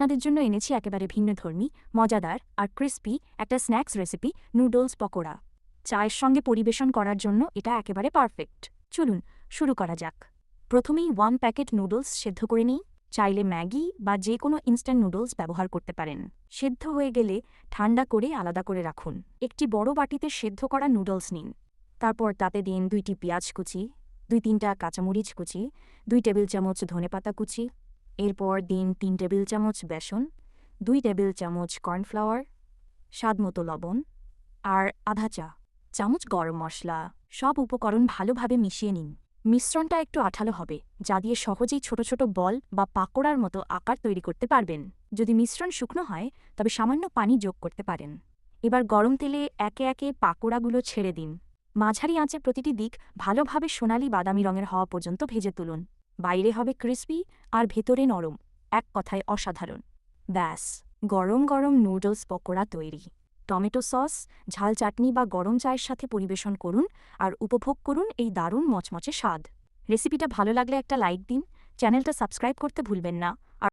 আপনাদের জন্য এনেছি একেবারে ভিন্নধর্মী মজাদার আর ক্রিস্পি একটা স্ন্যাক্স রেসিপি নুডলস পকোড়া। চায়ের সঙ্গে পরিবেশন করার জন্য এটা একেবারে পারফেক্ট চলুন, শুরু করা যাক। প্রথমেই ওয়ান প্যাকেট নুডলস সেদ্ধ করে নিই। চাইলে ম্যাগি বা যে কোনো ইনস্ট্যান্ট নুডলস ব্যবহার করতে পারেন। সেদ্ধ হয়ে গেলে ঠান্ডা করে আলাদা করে রাখুন। একটি বড় বাটিতে সেদ্ধ করা নুডলস নিন। তারপর তাতে দিন দুইটি পেঁয়াজ কুচি, দুই তিনটা কাঁচামরিচ কুচি, দুই টেবিল চামচ ধনেপাতা কুচি এরপর দিন তিন টেবিল চামচ বেসন, দুই টেবিল চামচ কর্নফ্লাওয়ার স্বাদমতো লবণ আর আধা চা। চামচ গরম মশলা, সব উপকরণ ভালোভাবে মিশিয়ে নিন। মিশ্রণটা একটু আঠালো হবে, যা দিয়ে সহজেই ছোট ছোট বল বা পাকোড়ার মতো আকার তৈরি করতে পারবেন। যদি মিশ্রণ শুকনো হয়, তবে সামান্য পানি যোগ করতে পারেন। এবার গরম তেলে একে একে পাকোড়াগুলো ছেড়ে দিন। মাঝারি আঁচে প্রতিটি দিক ভালোভাবে সোনালি বাদামি রঙের হওয়া পর্যন্ত ভেজে তুলুন। বাইরে হবে ক্রিসপি আর ভেতরে নরম, এক কথায় অসাধারণ। ব্যাস, গরম গরম নুডলস পকোড়া তৈরি। টমেটো সস, ঝাল চাটনি বা গরম চায়ের সাথে পরিবেশন করুন আর উপভোগ করুন এই দারুণ মচমচে স্বাদ। রেসিপিটা ভালো লাগলে একটা লাইক দিন। চ্যানেলটা সাবস্ক্রাইব করতে ভুলবেন না।